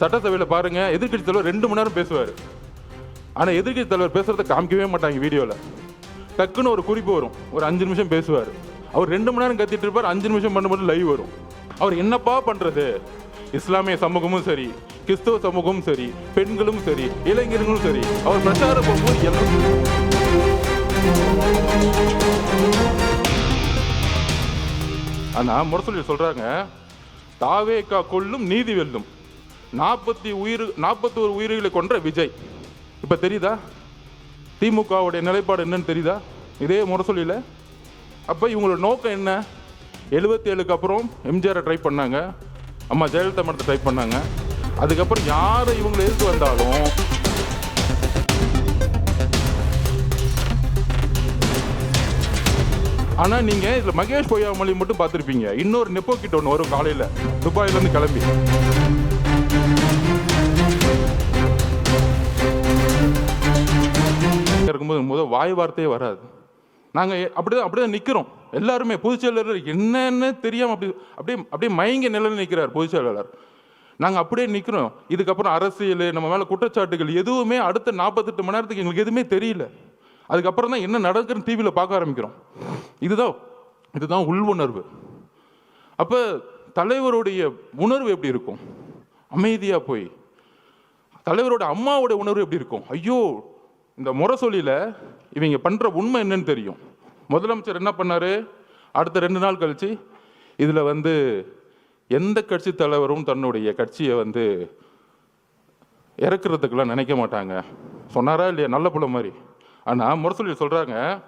சட்டசபையில் பாருங்க எதிர்கட்சி தலைவர் ரெண்டு மணி நேரம் பேசுவார். ஆனால் எதிர்கட்சி தலைவர் பேசுறத காமிக்கவே மாட்டாங்க வீடியோவில் டக்குன்னு ஒரு குறிப்பு வரும். ஒரு அஞ்சு நிமிஷம் பேசுவார். அவர் ரெண்டு மணி நேரம் கத்திட்டு இருப்பார் அஞ்சு நிமிஷம் பண்ணும்போது லைவ் வரும். அவர் என்னப்பா பண்ணுறது இஸ்லாமிய சமூகமும் சரி கிறிஸ்தவ சமூகமும் சரி பெண்களும் சரி இளைஞர்களும் சரி அவர் பிரச்சாரம் போகும்போது எல்லாம் ஆனால் முரசொலி சொல்கிறாங்க தாவேக்கா கொல்லும் நீதி வெல்லும். நாற்பத்தி உயிர் நாற்பத்தோரு உயிர்களை கொன்ற விஜய். இப்போ தெரியுதா? திமுகவுடைய நிலைப்பாடு என்னன்னு தெரியுதா? இதே முரசொலியில் அப்போ இவங்களோட நோக்கம் என்ன? எழுபத்தி ஏழுக்கு அப்புறம் எம்ஜிஆரை ட்ரை பண்ணாங்க. அம்மா ஜெயலலிதா மடத்தை ட்ரை பண்ணாங்க. அதுக்கப்புறம் யாரை இவங்களை எதிர்த்து வந்தாலும் ஆனால் நீங்கள் இதில் மகேஷ் பொய்யாமொழி மட்டும் பார்த்துருப்பீங்க. இன்னொரு நெப்போ கிட்ட ஒன்று வரும் காலையில். துபாயிலேருந்து கிளம்பி. இருக்கும்போது முதல் வாய் வார்த்தையே வராது. நாங்கள் அப்படிதான் அப்படிதான் நிற்கிறோம் எல்லாருமே பொதுச் செயலாளர் என்னன்னு தெரியாமல் அப்படி அப்படியே அப்படியே மயங்க நிலையில் நிற்கிறார் பொதுச் செயலாளர். அப்படியே நிற்கிறோம் இதுக்கப்புறம் அரசியல் நம்ம மேலே குற்றச்சாட்டுகள் எதுவுமே அடுத்த நாற்பத்தெட்டு மணி நேரத்துக்கு எங்களுக்கு எதுவுமே தெரியல. அதுக்கப்புறம் தான் என்ன நடக்குதுன்னு டிவியில் பார்க்க ஆரம்பிக்கிறோம். இதுதான் இதுதான் உள் உணர்வு அப்போ தலைவருடைய உணர்வு எப்படி இருக்கும்? அமைதியாக போய். தலைவரோட அம்மாவோட உணர்வு எப்படி இருக்கும்? ஐயோ இந்த முரசொலியில் இவங்க பண்ணுற உண்மை என்னன்னு தெரியும். முதலமைச்சர் என்ன பண்ணாரு? அடுத்த ரெண்டு நாள் கழிச்சு இதில் வந்து எந்த கட்சி தலைவரும் தன்னுடைய கட்சியை வந்து இறக்குறதுக்கெல்லாம் நினைக்க மாட்டாங்க. சொன்னாரா இல்லையா? நல்ல புள்ள மாதிரி. ஆனால் முரசொலி சொல்கிறாங்க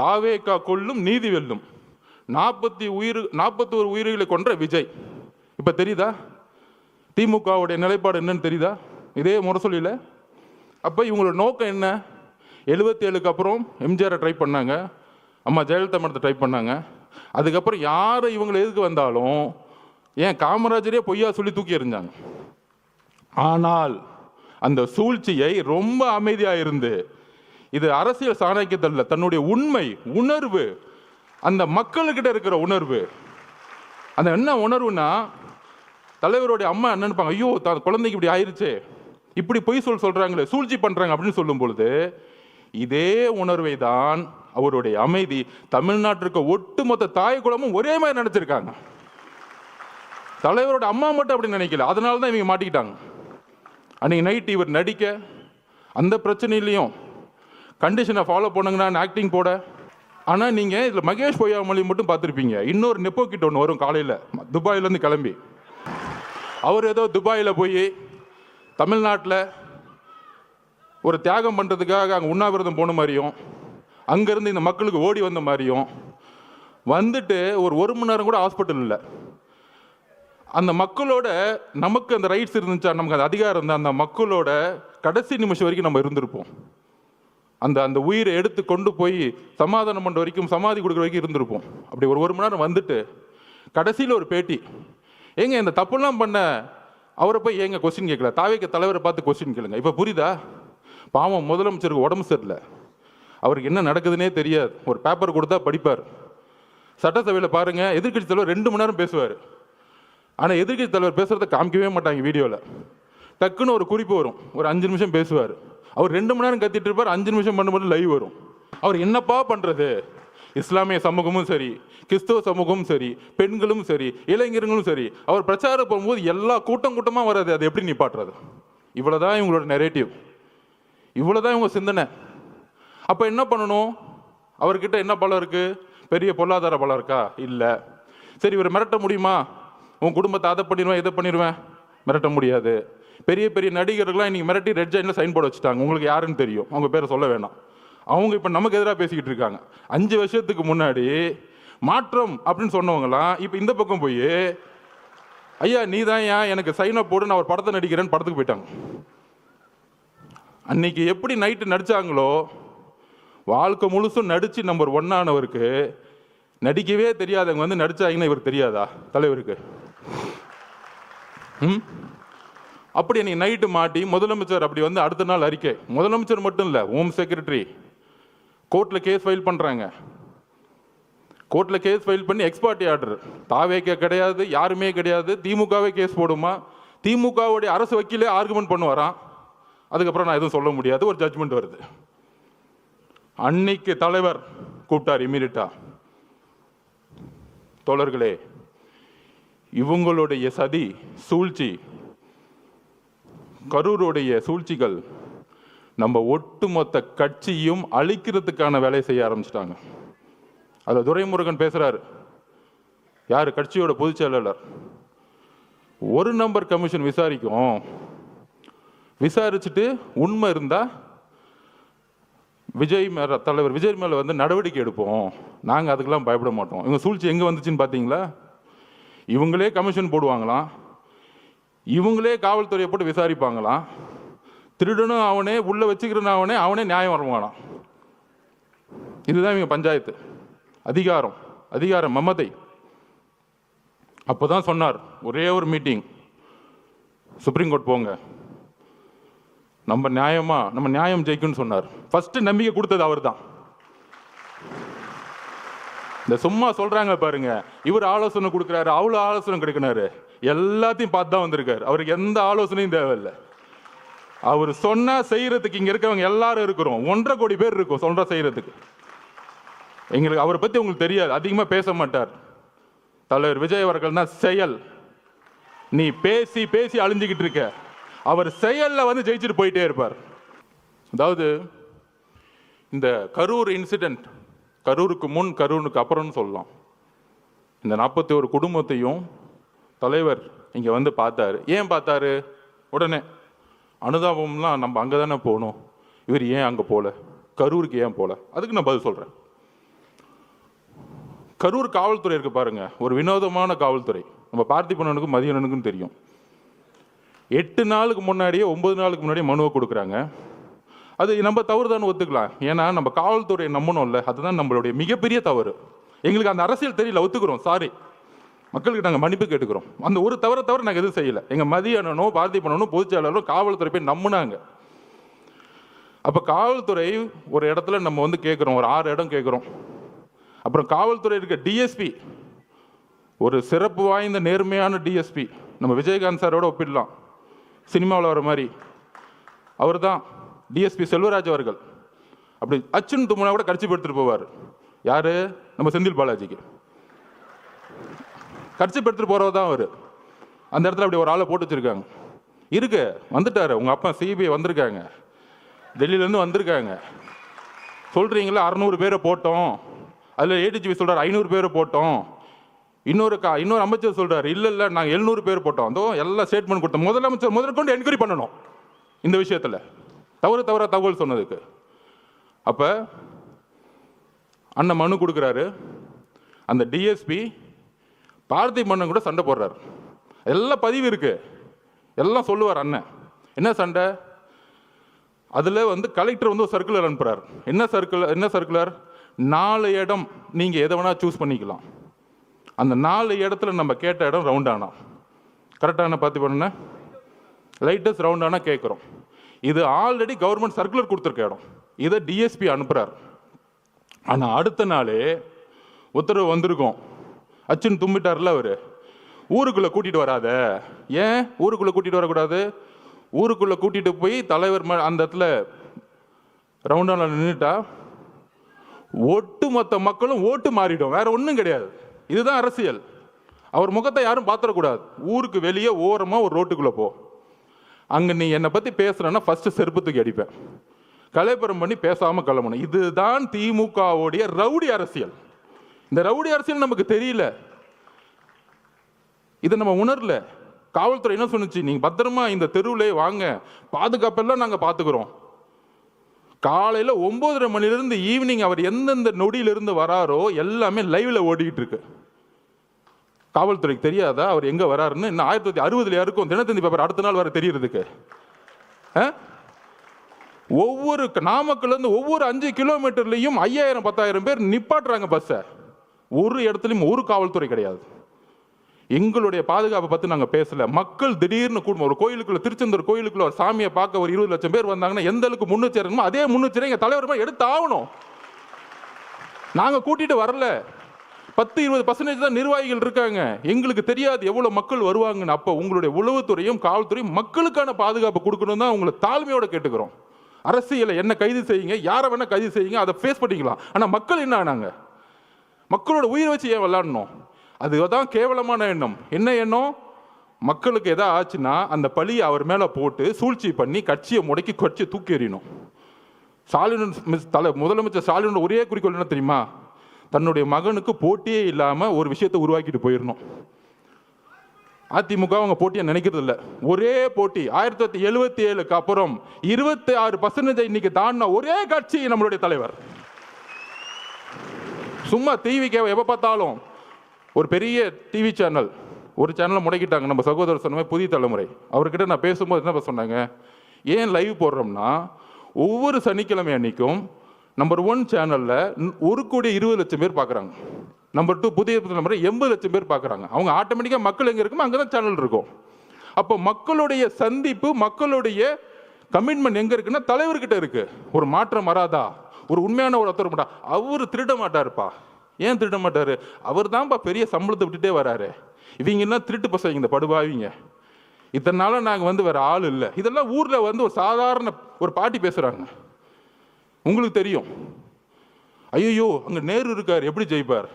தாவேக்கா கொல்லும் நீதி வெல்லும். நாற்பத்தி உயிர் நாற்பத்தோரு உயிர்களை கொன்ற விஜய். இப்போ தெரியுதா? திமுகவுடைய நிலைப்பாடு என்னன்னு தெரியுதா? இதே முரசொலியில் அப்போ இவங்களோட நோக்கம் என்ன? எழுபத்தி ஏழுக்கு அப்புறம் எம்ஜிஆரை ட்ரை பண்ணாங்க. அம்மா ஜெயலலிதா மேடத்தை ட்ரை பண்ணாங்க. அதுக்கப்புறம் யார் இவங்களை எதுக்கு வந்தாலும் ஏன் காமராஜரே பொய்யா சொல்லி தூக்கி எறிஞ்சாங்க. ஆனால் அந்த சூழ்ச்சியை ரொம்ப அமைதியாக இருந்து இது அரசியல் சாணக்கியத்தில் தன்னுடைய உண்மை உணர்வு அந்த மக்களுக்கிட்ட இருக்கிற உணர்வு. அந்த என்ன உணர்வுனா தலைவருடைய அம்மா என்ன நினைப்பாங்க ஐயோ தான் குழந்தைக்கு இப்படி ஆயிடுச்சே இப்படி பொய் சொல் சொல்கிறாங்களே சூழ்ச்சி பண்ணுறாங்க அப்படின்னு சொல்லும் பொழுது இதே உணர்வை தான் அவருடைய அமைதி தமிழ்நாட்டிற்கு ஒட்டுமொத்த தாய் குலமும் ஒரே மாதிரி நினச்சிருக்காங்க. தலைவரோட அம்மா மட்டும் அப்படி நினைக்கல. அதனால தான் இவங்க மாட்டிக்கிட்டாங்க. அன்னைக்கு நைட் இவர் நடிக்க அந்த பிரச்சனையிலையும் கண்டிஷனை ஃபாலோ பண்ணுங்கன்னு ஆக்டிங் போட. ஆனால் நீங்கள் இதில் மகேஷ் பொய்யாமொழி மட்டும் பார்த்துருப்பீங்க. இன்னொரு நெப்போ கிட்ட ஒன்று வரும் காலையில் துபாயிலேருந்து கிளம்பி. அவர் ஏதோ துபாயில் போய் தமிழ்நாட்டில் ஒரு தியாகம் பண்ணுறதுக்காக அங்கே உண்ணாவிரதம் போன மாதிரியும் அங்கேருந்து இந்த மக்களுக்கு ஓடி வந்த மாதிரியும் வந்துட்டு ஒரு ஒரு மணி நேரம் கூட ஹாஸ்பிட்டல் இல்லை. அந்த மக்களோட நமக்கு அந்த ரைட்ஸ் இருந்துச்சா நமக்கு அந்த அதிகாரம் இருந்தால் அந்த மக்களோட கடைசி நிமிஷம் வரைக்கும் நம்ம இருந்திருப்போம். அந்த அந்த உயிரை எடுத்து கொண்டு போய் சமாதானம் பண்ணுற வரைக்கும் சமாதி கொடுக்குற வரைக்கும் இருந்திருப்போம். அப்படி ஒரு ஒரு மணி நேரம் வந்துட்டு கடைசியில் ஒரு பேட்டி ஏங்க இந்த தப்புலாம் பண்ண அவரை போய் ஏங்க கொஸ்டின் கேட்கல? தாவேக்க தலைவரை பார்த்து கொஸ்டின் கேளுங்க. இப்போ புரியுதா? பாவம் முதலமைச்சருக்கு உடம்பு சரியில்லை. அவருக்கு என்ன நடக்குதுன்னே தெரியாது. ஒரு பேப்பர் கொடுத்தா படிப்பார். சட்டசபையில் பாருங்கள் எதிர்கட்சி தலைவர் ரெண்டு மணி நேரம் பேசுவார். ஆனால் எதிர்கட்சி தலைவர் பேசுகிறத காமிக்கவே மாட்டாங்க வீடியோவில் டக்குன்னு ஒரு குறிப்பு வரும். ஒரு அஞ்சு நிமிஷம் பேசுவார். அவர் ரெண்டு மணி நேரம் கத்திட்டு இருப்பார் அஞ்சு நிமிஷம் பண்ணும்போது லைவ் வரும். அவர் என்னப்பா பண்ணுறது இஸ்லாமிய சமூகமும் சரி கிறிஸ்துவ சமூகமும் சரி பெண்களும் சரி இளைஞர்களும் சரி அவர் பிரச்சாரம் போகும்போது எல்லா கூட்டம் கூட்டமாக வராது அது எப்படி நிப்பாட்டுறது? இவ்வளோதான் இவங்களோட நெரேட்டிவ் இவ்வளோதான் இவங்க சிந்தனை. அப்போ என்ன பண்ணணும்? அவர்கிட்ட என்ன பலம் இருக்குது பெரிய பொருளாதார பலம் இருக்கா? இல்லை. சரி இவர் மிரட்ட முடியுமா? உன் குடும்பத்தை அதை பண்ணிடுவேன் இதை பண்ணிடுவேன். மிரட்ட முடியாது. பெரிய பெரிய நடிகர்கள்லாம் இன்றைக்கி மிரட்டி ரெட் ஜைனில் சைன் போர்டு வச்சுட்டாங்க. உங்களுக்கு யாருன்னு தெரியும். அவங்க பேரை சொல்ல வேணாம். அவங்க இப்போ நமக்கு எதிராக பேசிக்கிட்டு இருக்காங்க. அஞ்சு வருஷத்துக்கு முன்னாடி மாற்றம் அப்படின்னு சொன்னவங்களாம் இப்போ இந்த பக்கம் போய் ஐயா நீ தான் ஏன் எனக்கு சைனை போடு நான் ஒரு படத்தை நடிக்கிறேன்னு படத்துக்கு போயிட்டாங்க. அன்னைக்கு எப்படி நைட்டு நடித்தாங்களோ வாழ்க்கை முழுசும் நடித்து நம்பர் ஒன்னானவருக்கு நடிக்கவே தெரியாதவங்க வந்து நடிச்சாங்கன்னா இவர் தெரியாதா தலைவருக்கு? ம்? அப்படி நீ நைட்டு மாட்டி முதலமைச்சர் அப்படி வந்து அடுத்த நாள் அறிக்கை. முதலமைச்சர் மட்டும் இல்லை ஹோம் செக்ரட்டரி கோர்ட்டில் கேஸ் ஃபைல் பண்ணுறாங்க கோர்ட்டில் கேஸ் ஃபைல் பண்ணி எக்ஸ்பார்ட்டி ஆர்டர் தாவேக்க கிடையாது யாருமே கிடையாது. திமுகவே கேஸ் போடுமா? திமுகவுடைய அரசு வக்கீலே ஆர்குமெண்ட் பண்ணுவாராம் அதுக்கப்புறம் நான் எதுவும் சொல்ல முடியாது ஒரு ஜட்ஜ்மெண்ட் வருது. அன்னைக்கு தலைவர் கூப்பிட்டார் இமீடியட்டா தோழர்களே இவங்களுடைய சதி சூழ்ச்சி கரூருடைய சூழ்ச்சிகள் நம்ம ஒட்டுமொத்த கட்சியும் அழிக்கிறதுக்கான வேலையை செய்ய ஆரம்பிச்சிட்டாங்க. அதில் துரைமுருகன் பேசுகிறாரு யார்? கட்சியோட பொதுச் செயலாளர். ஒரு நம்பர் கமிஷன் விசாரிக்கும். விசாரிச்சுட்டு உண்மை இருந்தால் விஜய் மேல தலைவர் விஜய் மேலே வந்து நடவடிக்கை எடுப்போம். நாங்கள் அதுக்கெல்லாம் பயப்பட மாட்டோம். இவங்க சூழ்ச்சி எங்கே வந்துச்சுன்னு பார்த்தீங்களா இவங்களே கமிஷன் போடுவாங்களாம். இவங்களே காவல்துறையை போட்டு விசாரிப்பாங்களாம். திருடனும் அவனே உள்ளே வச்சுக்கிறனும் அவனே அவனே நியாயம் வருவானாம். இதுதான் இவங்க பஞ்சாயத்து. அதிகாரம் அதிகாரம் மமதை. அப்போதான் சொன்னார் ஒரே ஒரு மீட்டிங் சுப்ரீம் கோர்ட் போங்க. நம்ம நியாயமா நம்ம நியாயம் ஜெயிக்கும்னு சொன்னார். ஃபர்ஸ்ட் நம்பிக்கை கொடுத்தது அவர் தான் இந்த சும்மா சொல்றாங்க பாருங்க இவர் ஆலோசனை கொடுக்குறாரு அவ்வளோ ஆலோசனை கிடைக்கிறாரு எல்லாத்தையும் பார்த்து தான் வந்திருக்காரு. அவருக்கு எந்த ஆலோசனையும் தேவையில்லை. அவர் சொன்ன செய்யறதுக்கு இங்க இருக்கவங்க எல்லாரும் இருக்கிறோம். ஒன்றரை கோடி பேர் இருக்கும் சொல்ற செய்யறதுக்கு. எங்களுக்கு அவரை பத்தி உங்களுக்கு தெரியாது. அதிகமா பேச மாட்டார். தலைவர் விஜய் அவர்கள் தான் செயல். நீ பேசி பேசி அழிஞ்சுக்கிட்டு இருக்க. அவர் செயலில் வந்து ஜெயிச்சுட்டு போயிட்டே இருப்பார். அதாவது இந்த கரூர் இன்சிடென்ட் கரூருக்கு முன் கரூருக்கு அப்புறம்னு சொல்லலாம். இந்த நாற்பத்தி ஒரு குடும்பத்தையும் தலைவர் இங்கே வந்து பார்த்தாரு. ஏன் பார்த்தாரு? உடனே அனுதாபம்லாம் நம்ம அங்கே தானே போகணும். இவர் ஏன் அங்கே போகல கரூருக்கு ஏன் போகல அதுக்கு நான் பதில் சொல்கிறேன் கரூர் காவல்துறை இருக்கு பாருங்க. ஒரு வினோதமான காவல்துறை. நம்ம பார்த்திபனனுக்கும் மதியனனுக்கும் தெரியும். எட்டு நாளுக்கு முன்னாடியே ஒன்பது நாளுக்கு முன்னாடியே மனுவை கொடுக்குறாங்க. அது நம்ம தவறு தான் ஒத்துக்கலாம். ஏன்னா நம்ம காவல்துறையை நம்பணும்ல. அதுதான் நம்மளுடைய மிகப்பெரிய தவறு. எங்களுக்கு அந்த அரசியல் தெரியல ஒத்துக்கிறோம். சாரி மக்களுக்கு நாங்கள் மன்னிப்பு கேட்டுக்கிறோம். அந்த ஒரு தவிர தவிர நாங்கள் எதுவும் செய்யலை. எங்கள் மதியனனோ பார்த்திபனனோ பொதுச்செயலாளரோ காவல்துறை போய் நம்புனாங்க. அப்போ காவல்துறை ஒரு இடத்துல நம்ம வந்து கேட்குறோம் ஒரு ஆறு இடம் கேட்குறோம் அப்புறம் காவல்துறை இருக்க டிஎஸ்பி ஒரு சிறப்பு வாய்ந்த நேர்மையான டிஎஸ்பி நம்ம விஜயகாந்த் சாரோட ஒப்பிடலாம். சினிமாவில் வர மாதிரி. அவர் தான் டிஎஸ்பி செல்வராஜ் அவர்கள். அப்படி அச்சுன்னு தும்முனா கூட கடிச்சு எடுத்துட்டு போவார். யார்? நம்ம செந்தில் பாலாஜிக்கு. கடிச்சு எடுத்துகிட்டு போறவர் தான் அவர். அந்த இடத்துல அப்படி ஒரு ஆளை போட்டு வச்சிருக்காங்க. இருக்கு வந்துட்டாரு. உங்கள் அப்பா சிபிஐ வந்திருக்காங்க. டெல்லியிலேருந்து வந்திருக்காங்க. சொல்கிறீங்களா அறநூறு பேரை போட்டோம். அதில் ஏடிஜிபி சொல்கிறார் ஐநூறு பேரை போட்டோம். இன்னொரு கா இன்னொரு அமைச்சர் சொல்கிறார் இல்லை இல்லை நாங்கள் எழுநூறு பேர் போட்டோம். அதோ எல்லாம் ஸ்டேட்மெண்ட் கொடுத்தோம் முதலமைச்சர் முதற்கொண்டு என்கொயரி பண்ணணும் இந்த விஷயத்தில். தவறு தவறாக தகவல் சொன்னதுக்கு. அப்போ அண்ணன் மனு கொடுக்குறாரு. அந்த டிஎஸ்பி பாரதி மன்னன் கூட சண்டை போடுறார். எல்லாம் பதிவு இருக்கு. எல்லாம் சொல்லுவார் அண்ணன். என்ன சண்டை? அதில் வந்து கலெக்டர் வந்து ஒரு சர்க்குலர் அனுப்புகிறார் என்ன சர்க்குலர் என்ன சர்க்குலர் நாலு இடம் நீங்கள் எதை வேணால் சூஸ் பண்ணிக்கலாம். அந்த நாலு இடத்துல நம்ம கேட்ட இடம் ரவுண்டானா கரெக்டான பார்த்து பண்ண லைட்டஸ்ட் ரவுண்டானா கேட்குறோம் இது ஆல்ரெடி கவர்மெண்ட் சர்க்குலர் கொடுத்துருக்க இடம். இதை டிஎஸ்பி அனுப்புகிறார் ஆனால் அடுத்த நாளே உத்தரவு வந்திருக்கும். அச்சுன்னு தும்பிட்டார்ல அவர். ஊருக்குள்ளே கூட்டிகிட்டு வராத. ஏன்? ஊருக்குள்ளே கூட்டிகிட்டு வரக்கூடாது? ஊருக்குள்ளே கூட்டிகிட்டு போய் தலைவர் ம- அந்த இடத்துல ரவுண்டான நின்றுட்டா ஒட்டுமொத்த மக்களும் ஓட்டு மாறிடும். வேற ஒன்றும் கிடையாது. இதுதான் அரசியல். அவர் முகத்தை யாரும் பார்த்துடக்கூடாது. ஊருக்கு வெளியே ஓரமாக ஒரு ரோட்டுக்குள்ளே போ. அங்கே நீ என்னை பற்றி பேசுகிறேன்னா ஃபஸ்ட்டு செருப்பு தூக்கி அடிப்பேன். கலைப்புறம் பண்ணி பேசாமல் கிளம்பணும். இதுதான் திமுகவுடைய ரவுடி அரசியல். இந்த ரவுடி அரசியல் நமக்கு தெரியல. இதை நம்ம உணரல. காவல்துறை என்ன சொன்னுச்சு? நீங்க பத்திரமா இந்த தெருவிலே வாங்க. பாதுகாப்பெல்லாம் நாங்கள் பார்த்துக்கிறோம் காலையில் ஒன்பதரை மணிலிருந்து ஈவினிங் அவர் எந்தெந்த நொடியிலிருந்து வராரோ எல்லாமே லைவில் ஓடிக்கிட்டு இருக்கு. காவல்துறைக்கு தெரியாதா? அவர் எங்கே வராருன்னு? இன்னும் ஆயிரத்தி தொள்ளாயிரத்தி அறுபதுல இருக்கும் தினத்தந்தி பேப்பர் அடுத்த நாள் வர தெரியறதுக்கு. ஆ? ஒவ்வொரு நாமக்கல்லேருந்து ஒவ்வொரு அஞ்சு கிலோமீட்டர்லேயும் ஐயாயிரம் பத்தாயிரம் பேர் நிப்பாட்டுறாங்க பஸ்ஸை ஒரு இடத்துலையும் ஒரு காவல்துறை கிடையாது. எங்களுடைய பாதுகாப்பை பற்றி நாங்கள் பேசல. மக்கள் திடீர்னு கூட்டம் ஒரு கோயிலுக்குள்ள திருச்செந்தூர் கோயிலுக்குள்ள ஒரு சாமியை பார்க்க ஒரு இருபது லட்சம் பேர் வந்தாங்கன்னா எந்த அளவுக்கு முன்னெச்சரிக்கணுமோ அதே முன்னெச்சரிக்கை எங்கள் தலைவர் மாதிரி எடுத்து ஆகணும் நாங்கள் கூட்டிகிட்டு வரல. பத்து இருபது பர்சன்டேஜ் தான் நிர்வாகிகள் இருக்காங்க. எங்களுக்கு தெரியாது எவ்வளோ மக்கள் வருவாங்கன்னு. அப்போ உங்களுடைய உளவுத்துறையும் காவல்துறையும் மக்களுக்கான பாதுகாப்பு கொடுக்கணும் தான் உங்களை தாழ்மையோட கேட்டுக்கிறோம். அரசியலை என்ன கைது செய்யுங்க யாரை வேணால் கைது செய்யுங்க அதை ஃபேஸ் பண்ணிக்கலாம். ஆனால் மக்கள் என்ன ஆனாங்க? மக்களோட உயிரை வச்சு ஏன் விளாடணும் அதுதான் கேவலமான எண்ணம். என்ன எண்ணம்? மக்களுக்கு எதா ஆச்சுன்னா அந்த பழியை அவர் மேலே போட்டு சூழ்ச்சி பண்ணி கட்சியை முடக்கி கட்சியை தூக்கி எறியணும். ஸ்டாலின் மிஸ் தலை முதலமைச்சர் ஸ்டாலினோட ஒரே குறிக்கோள் என்ன தெரியுமா? தன்னுடைய மகனுக்கு போட்டியே இல்லாமல் ஒரு விஷயத்தை உருவாக்கிட்டு போயிடணும் அதிமுக அவங்க போட்டியை நினைக்கிறதில்ல ஒரே போட்டி. ஆயிரத்தி தொள்ளாயிரத்தி எழுபத்தி ஏழுக்கு அப்புறம் இருபத்தி ஆறு பர்சன்டேஜ் இன்னைக்கு தாண்டின ஒரே கட்சி நம்மளுடைய தலைவர். சும்மா டிவிக்கு எப்போ பார்த்தாலும் ஒரு பெரிய டிவி சேனல் ஒரு சேனலை முடக்கிட்டாங்க. நம்ம சகோதரர் சொன்ன மாதிரி புதிய தலைமுறை. அவர்கிட்ட நான் பேசும்போது என்ன சொன்னாங்க? ஏன் லைவ் போடுறோம்னா ஒவ்வொரு சனிக்கிழமை அன்னைக்கும் நம்பர் ஒன் சேனலில் ஒரு கோடி இருபது லட்சம் பேர் பார்க்குறாங்க. நம்பர் டூ புதிய தலைமுறை எண்பது லட்சம் பேர் பார்க்குறாங்க. அவங்க ஆட்டோமேட்டிக்காக மக்கள் எங்கே இருக்குமோ அங்கே தான் சேனல் இருக்கும். அப்போ மக்களுடைய சந்திப்பு மக்களுடைய கமிட்மெண்ட் எங்கே இருக்குன்னா தலைவர்கிட்ட இருக்குது ஒரு மாற்றம் வராதா? ஒரு உண்மையான ஒரு ஒருத்தர் மாட்டா அவர் திருட மாட்டாருப்பா ஏன் திருட மாட்டார் அவர் தான்ப்பா பெரிய சம்பளத்தை விட்டுட்டே வராரு. இவங்க என்ன திருட்டு பசங்க இந்த படுபாவிங்க? இத்தனை நாளாக நாங்கள் வந்து வேறு ஆள் இல்லை. இதெல்லாம் ஊரில் வந்து ஒரு சாதாரண ஒரு பாட்டி பேசுகிறாங்க உங்களுக்கு தெரியும். ஐயோ அங்கே நேரு இருக்கார் எப்படி ஜெயிப்பார்?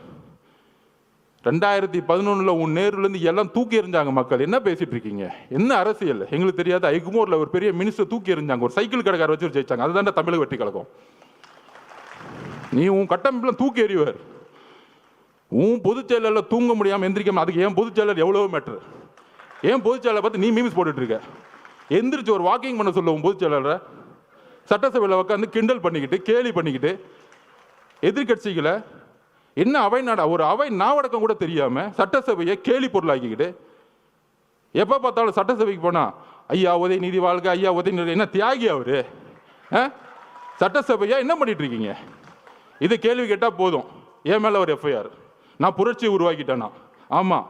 ரெண்டாயிரத்தி பதினொன்றில் உன் நேருலேருந்து எல்லாம் தூக்கி எறிஞ்சாங்க மக்கள். என்ன பேசிட்டு இருக்கீங்க? என்ன அரசியல்? எங்களுக்கு தெரியாது ஐக்குமோரில் ஒரு பெரிய மினிஸ்டர் தூக்கி எறிஞ்சாங்க. ஒரு சைக்கிள் கடைக்கார வச்சு ஜெயிச்சாங்க. அதுதான் தமிழக வெற்றி கழகம். நீ உன் கட்டமைப்பில் தூக்கி எறிவார். உன் பொதுச் செயலரில் தூங்க முடியாமல் எந்திரிக்காமல் அதுக்கு ஏன் பொதுச் செயலர் எவ்வளோ மேட்ரு ஏன் பொதுச் செயலரை பார்த்து நீ மீம்ஸ் போட்டுட்ருக்க. எந்திரிச்சு ஒரு வாக்கிங் பண்ண சொல்ல உன் பொதுச் செயலரை சட்டசபையில் உட்காந்து கிண்டல் பண்ணிக்கிட்டு கேலி பண்ணிக்கிட்டு எதிர்கட்சிகளை என்ன அவை நாடா ஒரு அவை நாவடக்கம் கூட தெரியாமல் சட்டசபையை கேலி பொருளாக்கிக்கிட்டு எப்போ பார்த்தாலும் சட்டசபைக்கு போனால் ஐயா உதய நீதி வாழ்க ஐயா உதய நீதி என்ன தியாகி அவர்? ஆ? சட்டசபையா என்ன பண்ணிட்டு இருக்கீங்க இது கேள்வி கேட்டால் போதும். என் மேலே ஒரு எஃப்ஐஆர் நான் புரட்சி உருவாக்கிட்டேன்னா ஆமாம்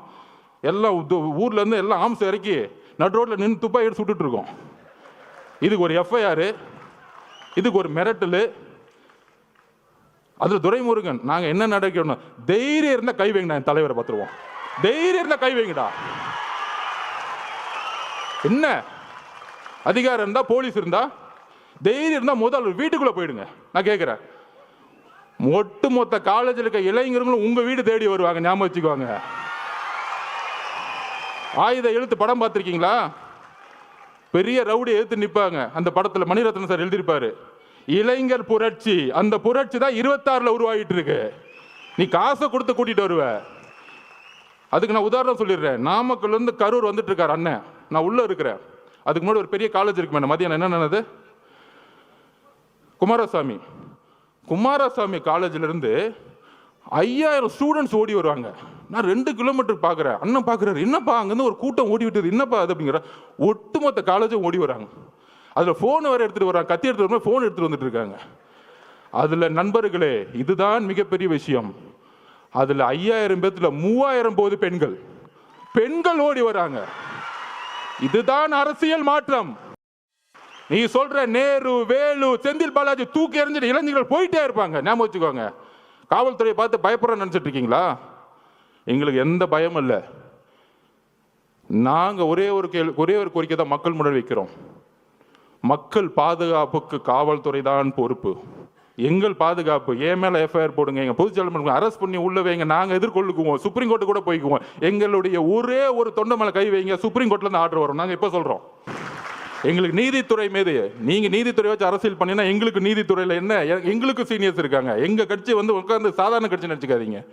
எல்லாம் ஊர்லேருந்து எல்லாம் ஆம்ஸ் இறக்கி நடு ரோட்டில் நின்று துப்பாக்கி எடுத்து சுட்டுட்ருக்கோம் இதுக்கு ஒரு எஃப்ஐஆர் இதுக்கு ஒரு மிரட்டல். அதில் துரைமுருகன் நாங்கள் என்ன நடக்கணும் தைரியம் இருந்தால் கை வைங்கடா என் தலைவரை பார்த்துருவோம். தைரியம் இருந்தால் கை வைங்கடா. என்ன? அதிகாரம் இருந்தால் போலீஸ் இருந்தால் தைரியம் இருந்தால் முதல் வீட்டுக்குள்ளே போயிடுங்க. நான் கேட்குறேன் ஒட்டு மொத்த காலேஜில் இருக்க இளைஞர்களும் உங்கள் வீடு தேடி வருவாங்க ஞாபகம் வச்சுக்கோங்க. ஆயுத எழுத்து படம் பார்த்துருக்கீங்களா? பெரிய ரவுடி எழுத்து நிற்பாங்க அந்த படத்தில் மணிரத்னம் சார் எழுதியிருப்பாரு. இளைஞர் புரட்சி. அந்த புரட்சி தான் இருபத்தாறில் உருவாகிட்டு இருக்கு நீ காசை கொடுத்து கூட்டிகிட்டு வருவ. அதுக்கு நான் உதாரணம் சொல்லிடுறேன். நாமக்கல்லேருந்து கரூர் வந்துட்டு இருக்கார் அண்ணன். நான் உள்ளே இருக்கிறேன். அதுக்கு முன்னாடி ஒரு பெரிய காலேஜ் இருக்கு மேடம் மதியானம் என்ன நடந்தது குமாரசாமி. குமாரசாமி காலேஜிலேருந்து ஐயாயிரம் ஸ்டூடெண்ட்ஸ் ஓடி வருவாங்க. நான் ரெண்டு கிலோமீட்டர் பார்க்குறேன். அண்ணன் பார்க்குறாரு. என்னப்பா அங்கேருந்து ஒரு கூட்டம் ஓடி விட்டது என்னப்பா அது? அப்படிங்கிற ஒட்டுமொத்த காலேஜும் ஓடி வராங்க. அதில் ஃபோன் வேறு எடுத்துகிட்டு வராங்க கத்தி எடுத்துகிட்டு வரும்போது ஃபோன் எடுத்துகிட்டு வந்துட்டு இருக்காங்க. அதில் நண்பர்களே இதுதான் மிகப்பெரிய விஷயம். அதில் ஐயாயிரம் பேர்த்தில் மூவாயிரம் போது பெண்கள். பெண்கள் ஓடி வராங்க. இதுதான் அரசியல் மாற்றம். நீ சொல்ற நேரு வேலு செந்தில் பாலாஜி தூக்கி எறிஞ்சிட்டு இளைஞர்கள் போயிட்டே இருப்பாங்க. ஞாபகம் வச்சுக்கோங்க. காவல்துறையை பார்த்து பயப்படுறோம்னு நினச்சிட்டு இருக்கீங்களா எங்களுக்கு எந்த பயமும் இல்லை. நாங்கள் ஒரே ஒரு கேள்வி ஒரே ஒரு கோரிக்கை தான் மக்கள் முன்னாடி வைக்கிறோம். மக்கள் பாதுகாப்புக்கு காவல்துறை தான் பொறுப்பு. எங்கள் பாதுகாப்பு என் மேலே எஃப்ஐஆர் போடுங்க எங்க பொதுச்செயலாளர் அரெஸ்ட் பண்ணி உள்ள வைங்க நாங்கள் எதிர்கொள்ளுக்குவோம். சுப்ரீம் கோர்ட்டு கூட போய்க்குவோம். எங்களுடைய ஒரே ஒரு தொண்டை மேலே கை வைங்க சுப்ரீம் கோர்ட்ல இருந்து ஆர்டர் வரும். நாங்கள் இப்போ சொல்கிறோம் எங்களுக்கு நீதித்துறை மீது நீங்கள் நீதித்துறை வச்சு அரசியல் பண்ணினா எங்களுக்கு நீதித்துறையில் என்ன? எ- எங்களுக்கு சீனியர்ஸ் இருக்காங்க. எங்கள் கட்சி வந்து உட்காந்து சாதாரண கட்சி நினச்சிக்காதீங்க.